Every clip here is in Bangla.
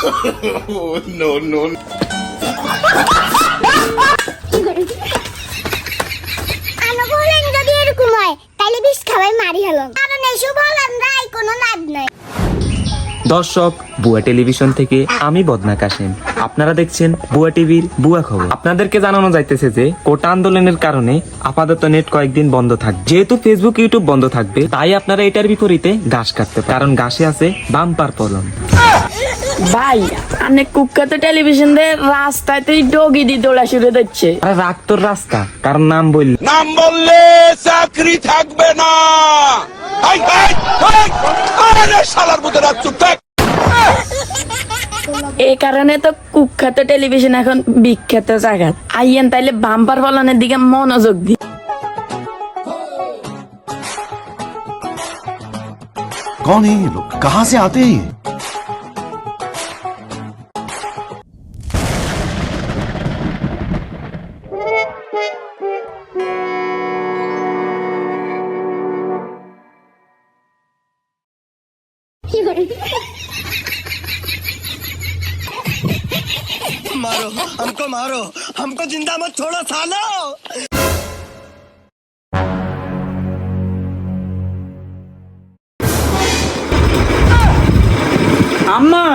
no, no. যদি এরকম হয় তাহলে বিষ খাওয়াই মারি হলাম কারণ এসব বললাম রাই কোনো লাভ নাই দর্শক বুয়া টেলিভিশন থেকে আমি বদনা কাসেম। আপনারা দেখছেন বুয়া টিভির বুয়া খবর। আপনাদেরকে জানানো যাইতেছে যে কোটা আন্দোলনের কারণে আপাতত নেট কয়েকদিন বন্ধ থাকবে। যেহেতু ফেসবুক ইউটিউব বন্ধ থাকবে তাই আপনারা এটার বিপরীতে ঘাস কাটতে কারণ ঘাসে আছে বাম্পার ফলন। ভাই অনেক কুখ্যাত টেলিভিশন দিয়ে রাস্তায় তুই ডগি দি দোলা শুরু দিচ্ছে আরে রাগ তোর রাস্তা কারণ নাম বললি নাম বললে চাকরি থাকবে না। Hi, hi, hi! আরে শালার মতো চুপ থাক। এই কারণে তো কুখ্যাত টেলিভিশন এখন বিখ্যাত জায়গা আইয়েন তাইলে বাম্পার ফলনের দিকে মনোযোগ দি कौन है ये लोग कहाँ से आते हैं ये मारो हमको मारो हमको जिंदा मत छोड़ो सालो আম্মা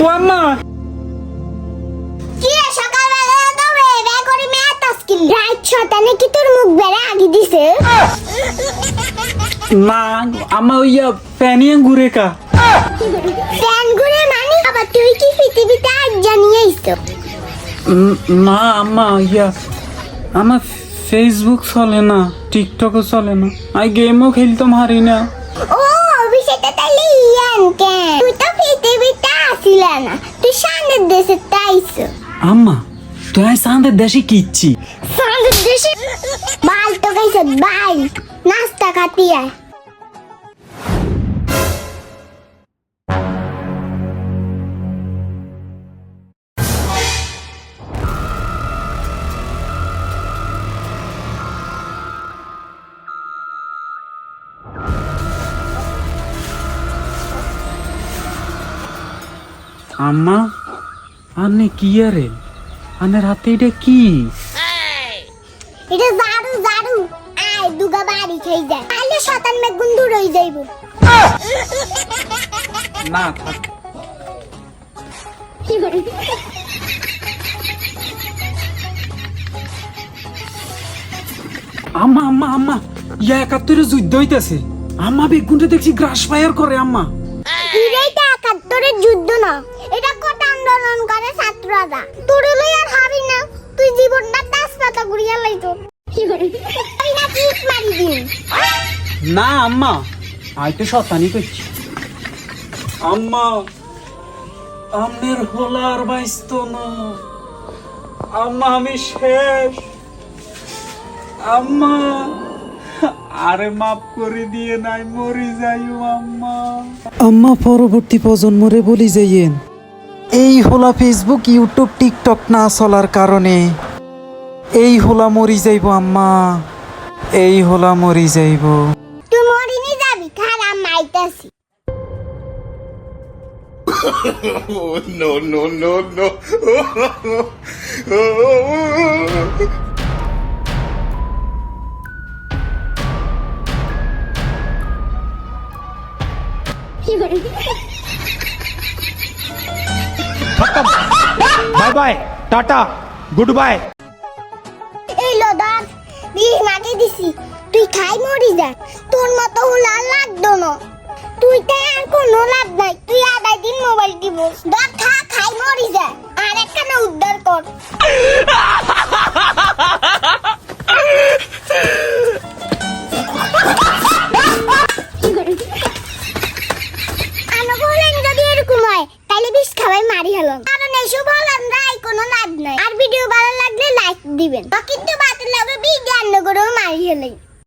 ও আম্মা কি রে সকালবেলা তো বেড়া করে মেয়ে তাস্কিল রাত ছটানে কি তোর মুখ বেড়া আগে দিছে না আম্মা ওইয়া প্যানিয়ে ঘুরে না আম্মা ইয়া। আমার ফেসবুক চলে না টিকটকও চলে না। আমি গেমও খেলতাম হারি না। ও বিষয়টা তাহলে ইয়ান কেন? তুই তো পৃথিবীতে আসিল না। তুই সামনের দেশে তাইছো আম্মা তুই আজ সান্দের দেশে কিচ্ছি সামনের দেশে? বাল তো গাইছে বাল। নাস্তা খাতিয়া আম্মা আনে কি আরে? আনের হাতে এটা কি? এটা জারু জারু আয় দুগা বাড়ি খেয়ে যায় তাহলে শতান মেগুন দূর হয়ে যাইব। না থাক। আম্মা আম্মা আম্মা ইয়া একাত্তরে যুদ্ধ হইতাছে। আম্মা বেগুনটা দেখছি গ্রাস ফায়ার করে আম্মা। একাত্তরের যুদ্ধ না। আন্দোলন করে ছাত্ররা। তোর লই আর হাবি না। তুই জীবনটা দাস পাতা ঘুরিয়া লাইতো। আমি না চিট মারি দিন না আম্মা। আই তো শতানি করছি। আম্মা আমের হোলার বাইস্ত না। আম্মা আমি শেষ। আম্মা আরে মাফ করে দিয়ে নাই মরি যাইও আম্মা। আম্মা পরবর্তী প্রজন্মরে বলি যাইয়েন। এই হোলা ফেসবুক ইউটিউব টিকটক না চলার কারণে। এই হোলা মরি যাইব আম্মা। এই হোলা মরি যাইব। তুই মরিনি যাবি? খারাপ মাইতাছি। Oh, no, no, no, খতম bye bye tata good bye এই লদার বিষ মাকে দিছি। তুই খাই মরি যা তোর মতো হলা লাগতো না। তুই তাই আর কোনো লাভ নাই তুই আধা দিন মোবাইল দিব দর খা খাই মরি যা। আর একখানা উদ্ধার কর। এসব বললাম রাই কোনো লাভ নাই। আর ভিডিও ভালো লাগলে লাইক দিবেন। কিন্তু বাতিল হবে বিজ্ঞান করেও মারি হলাই।